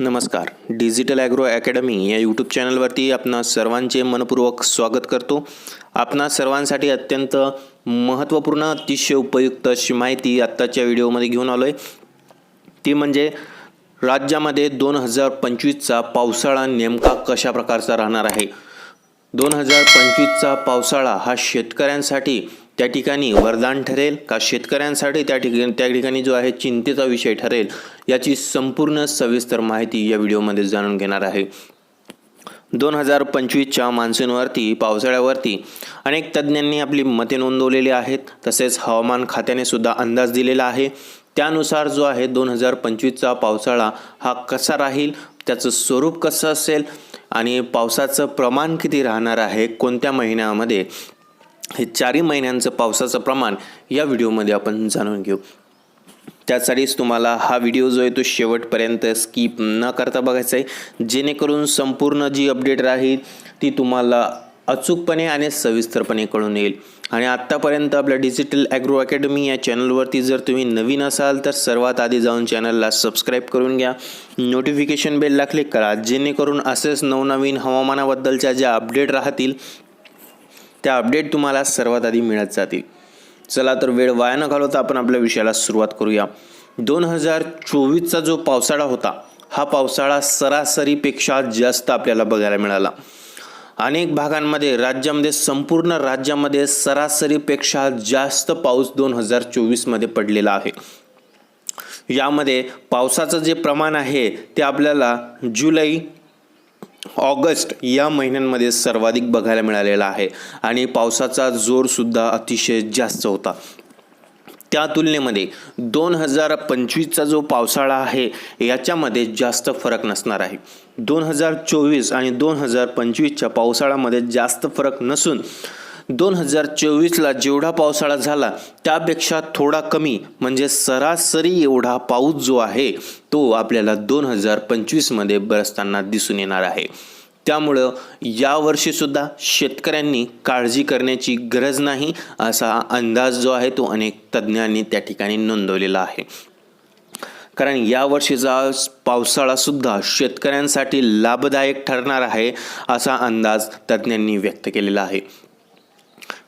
नमस्कार. Digital agro academy या YouTube चॅनलवरती आपणा सर्वांचे मनपूर्वक स्वागत करतो. आपणा सर्वांसाठी अत्यंत महत्त्वपूर्ण अतिशय उपयुक्त अशी माहिती आत्ताच्या व्हिडिओमध्ये घेऊन आलो आहे ती म्हणजे राज्यामध्ये दोन हजार पंचवीसचा पावसाळा नेमका कशा प्रकारचा राहणार आहे? दोन हजार पंचवीसचा पावसाळा हा शेतकऱ्यांसाठी त्या ठिकाणी वरदान ठरेल का शेतकऱ्यांसाठी त्या ठिकाणी त्या ठिकाणी जो आहे चिंतेचा विषय ठरेल याची संपूर्ण सविस्तर माहिती या व्हिडिओमध्ये जाणून घेणार आहे. दोन हजार पंचवीसच्या मान्सूनवरती पावसाळ्यावरती अनेक तज्ज्ञांनी आपली मते नोंदवलेली आहेत. तसेच हवामान खात्याने सुद्धा अंदाज दिलेला आहे. त्यानुसार जो आहे दोन हजार पंचवीसचा पावसाळा हा कसा राहील त्याचं स्वरूप कसं असेल आणि पावसाचं प्रमाण किती राहणार आहे कोणत्या महिन्यामध्ये हे चारही महिन्यांचं पावसाचं प्रमाण या व्हिडिओमध्ये आपण जाणून घेऊ. त्यासाठीच तुम्हाला हा व्हिडिओ जो आहे तो शेवटपर्यंत स्किप न करता बघायचा आहे. जेणेकरून संपूर्ण जी अपडेट राहील ती तुम्हाला अचूकपणे आणि सविस्तरपणे कळून येईल. आणि आत्तापर्यंत आपल्या डिजिटल ॲग्रो अकॅडमी या चॅनलवरती जर तुम्ही नवीन असाल तर सर्वात आधी जाऊन चॅनलला सबस्क्राईब करून घ्या. नोटिफिकेशन बेलला क्लिक करा जेणेकरून असेच नवनवीन हवामानाबद्दलच्या ज्या अपडेट राहतील त्या अपडेट तुम्हाला सर्वात आधी मिळत जातील. चला तर वेळ वाया न घालवता आपण आपल्या विषयाला सुरुवात करूया. दोन हजार चोवीसचा जो पावसाळा होता हा पावसाळा सरासरीपेक्षा जास्त आपल्याला बघायला मिळाला. अनेक भागांमध्ये राज्यामध्ये संपूर्ण राज्यामध्ये सरासरीपेक्षा जास्त पाऊस दोन हजार चोवीसमध्ये पडलेला आहे. यामध्ये पावसाचं जे प्रमाण आहे ते आपल्याला जुलै ऑगस्ट या महिन्यांमध्ये सर्वाधिक बघायला मिळालेला आहे. आणि पावसाचा जोरसुद्धा अतिशय जास्त होता. त्या तुलनेमध्ये दोन हजार पंचवीसचा जो पावसाळा आहे याच्यामध्ये जास्त फरक नसणार आहे. दोन हजार चोवीस आणि दोन हजार पंचवीसच्या पावसाळ्यामध्ये जास्त फरक नसून दोन हजार चोवीसला जेवढा पावसाळा झाला त्यापेक्षा थोडा कमी म्हणजे सरासरी एवढा पाऊस जो आहे तो आपल्याला दोन हजार पंचवीसमध्ये बरसताना दिसून येणार आहे. त्यामुळं यावर्षीसुद्धा शेतकऱ्यांनी काळजी करण्याची गरज नाही असा अंदाज जो आहे तो अनेक तज्ज्ञांनी त्या ठिकाणी नोंदवलेला आहे. कारण यावर्षीचा पावसाळासुद्धा शेतकऱ्यांसाठी लाभदायक ठरणार आहे असा अंदाज तज्ज्ञांनी व्यक्त केलेला आहे.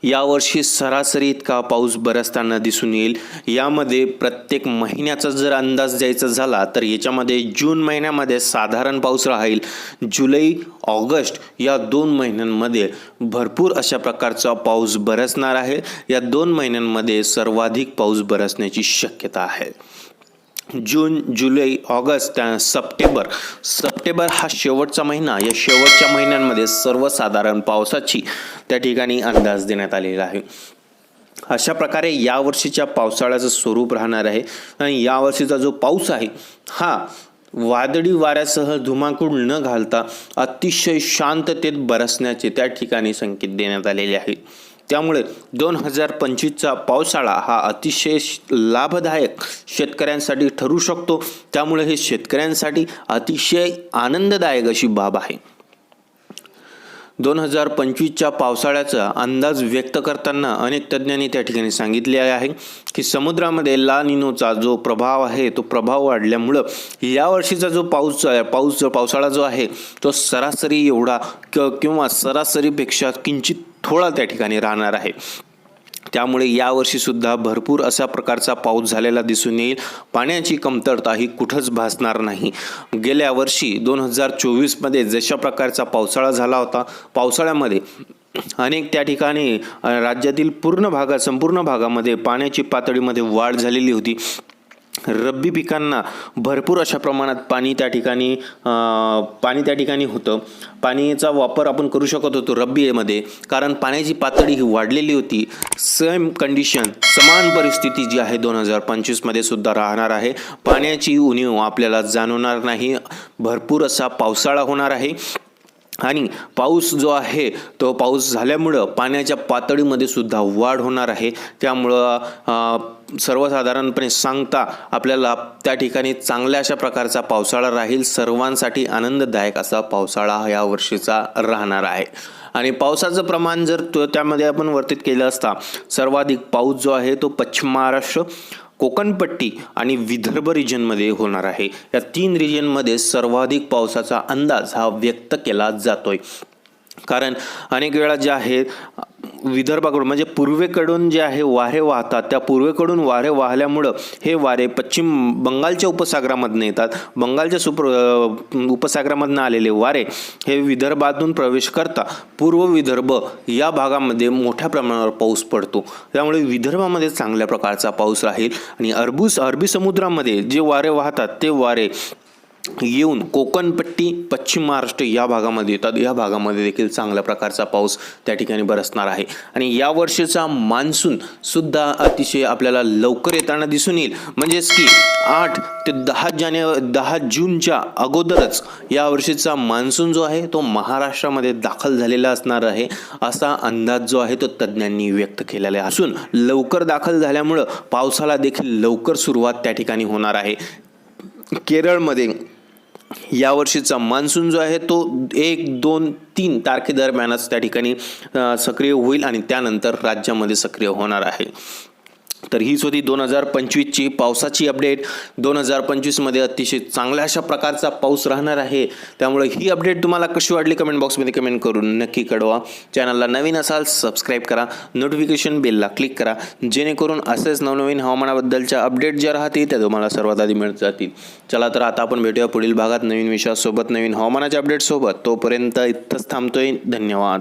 यावर्षी सरासरी इतका पाऊस बरसताना दिसून येईल. यामध्ये प्रत्येक महिन्याचा जर अंदाज द्यायचा झाला तर याच्यामध्ये जून महिन्यामध्ये साधारण पाऊस राहील. जुलै ऑगस्ट या दोन महिन्यांमध्ये भरपूर अशा प्रकारचा पाऊस बरसणार आहे. या दोन महिन्यांमध्ये सर्वाधिक पाऊस बरसण्याची शक्यता आहे. जून जुलै ऑगस्ट त्या सप्टेंबर. सप्टेंबर हा शेवटचा महिना. या शेवटच्या महिन्यांमध्ये सर्वसाधारण पावसाची त्या ठिकाणी अंदाज देण्यात आलेला आहे. अशा प्रकारे यावर्षीच्या पावसाळ्याचं स्वरूप राहणार आहे. आणि यावर्षीचा जो पाऊस आहे हा वादळी वाऱ्यासह धुमाकूळ न घालता अतिशय शांततेत बरसण्याचे त्या ठिकाणी संकेत देण्यात आलेले आहे. त्यामुळे दोन हजार पंचवीसचा पावसाळा हा अतिशय लाभदायक शेतकऱ्यांसाठी ठरू शकतो. त्यामुळे हे शेतकऱ्यांसाठी अतिशय आनंददायक अशी बाब आहे. दोन हजार पंचवीसच्या पावसाळ्याचा अंदाज व्यक्त करताना अनेक तज्ज्ञांनी त्या ठिकाणी सांगितले आहे की समुद्रामध्ये ला निनोचा जो प्रभाव आहे तो प्रभाव वाढल्यामुळं यावर्षीचा जो पाऊस पाऊस पावसाळा जो आहे तो सरासरी एवढा किंवा सरासरीपेक्षा किंचित थोडा त्या ठिकाणी राहणार आहे. त्यामुळे यावर्षीसुद्धा भरपूर अशा प्रकारचा पाऊस झालेला दिसून येईल. पाण्याची कमतरता ही कुठंच भासणार नाही. गेल्या वर्षी दोन हजार चोवीसमध्ये जशा प्रकारचा पावसाळा झाला होता पावसाळ्यामध्ये अनेक त्या ठिकाणी राज्यातील पूर्ण भागात संपूर्ण भागामध्ये पाण्याची पातळीमध्ये वाढ झालेली होती. रब्बी पिकांना भरपूर अशा प्रमाणात पाणी त्या ठिकाणी पाणी त्या ठिकाणी होतं. पाणीचा वापर आपण करू शकत होतो रब्बीमध्ये कारण पाण्याची पातळी ही वाढलेली होती. सेम कंडिशन समान परिस्थिती जी आहे दोन हजार पंचवीसमध्ये सुद्धा राहणार आहे. पाण्याची उणीव आपल्याला जाणवणार नाही. भरपूर असा पावसाळा होणार आहे. आणि पाऊस जो आहे तो पाऊस झाल्यामुळं पाण्याच्या पातळीमध्ये सुद्धा वाढ होणार आहे. त्यामुळं सर्वसाधारणपणे सांगता आपल्याला त्या ठिकाणी चांगल्या अशा प्रकारचा पावसाळा राहील सर्वांसाठी आनंददायक असा पावसाळा या वर्षीचा राहणार आहे. आणि पावसाचं प्रमाण जर तो त्यामध्ये आपण वर्तित केलं असता सर्वाधिक पाऊस जो आहे तो पश्चिम महाराष्ट्र कोकणपट्टी आणि विदर्भ रिजनमध्ये होणार आहे. या तीन रिजनमध्ये सर्वाधिक पावसाचा अंदाज हा व्यक्त केला जातोय. कारण अनेक वेळा जे आहे विदर्भाकडून म्हणजे पूर्वेकडून जे आहे वारे वाहतात. त्या पूर्वेकडून वारे वाहल्यामुळं हे वारे पश्चिम बंगालच्या उपसागरामधनं येतात. बंगालच्या सुप्र उपसागरामधनं आलेले वारे हे विदर्भातून प्रवेश करता पूर्व विदर्भ या भागामध्ये मोठ्या प्रमाणावर पाऊस पडतो. त्यामुळे विदर्भामध्ये चांगल्या प्रकारचा पाऊस राहील आणि अरबूस अरबी समुद्रामध्ये जे वारे वाहतात ते वारे येऊन कोकणपट्टी पश्चिम महाराष्ट्र या भागामध्ये येतात. या भागामध्ये देखील चांगल्या प्रकारचा पाऊस त्या ठिकाणी बरसणार आहे. आणि या वर्षीचा मान्सून सुद्धा अतिशय आपल्याला लवकर येताना दिसून येईल. म्हणजेच की आठ ते दहा जानेवारी दहा जूनच्या अगोदरच या वर्षीचा मान्सून जो आहे तो महाराष्ट्रामध्ये दाखल झालेला असणार आहे असा अंदाज जो आहे तो तज्ज्ञांनी व्यक्त केलेला आहे. असून लवकर दाखल झाल्यामुळं पावसाला देखील लवकर सुरुवात त्या ठिकाणी होणार आहे. केरळमध्ये यावर्षीचा मान्सून जो आहे तो एक दोन तीन तारखेदरम्यानच त्या ठिकाणी सक्रिय होईल आणि त्यानंतर राज्यामध्ये सक्रिय होणार आहे. तर हीच होती दोन हजार पंचवीसची पावसाची अपडेट दोन हजार पंचवीसमध्ये अतिशय चांगल्या अशा प्रकारचा पाऊस राहणार आहे. त्यामुळे ही अपडेट तुम्हाला कशी वाटली कमेंट बॉक्समध्ये कमेंट करून नक्की कळवा. चॅनलला नवीन असाल सबस्क्राईब करा. नोटिफिकेशन बेलला क्लिक करा. जेणेकरून असेच नवनवीन हवामानाबद्दलच्या अपडेट ज्या राहतील त्या तुम्हाला सर्वात आधी मिळत जातील. चला तर आता आपण भेटूया पुढील भागात नवीन विषयासोबत नवीन हवामानाच्या अपडेटसोबत तोपर्यंत इथंच थांबतोय. धन्यवाद.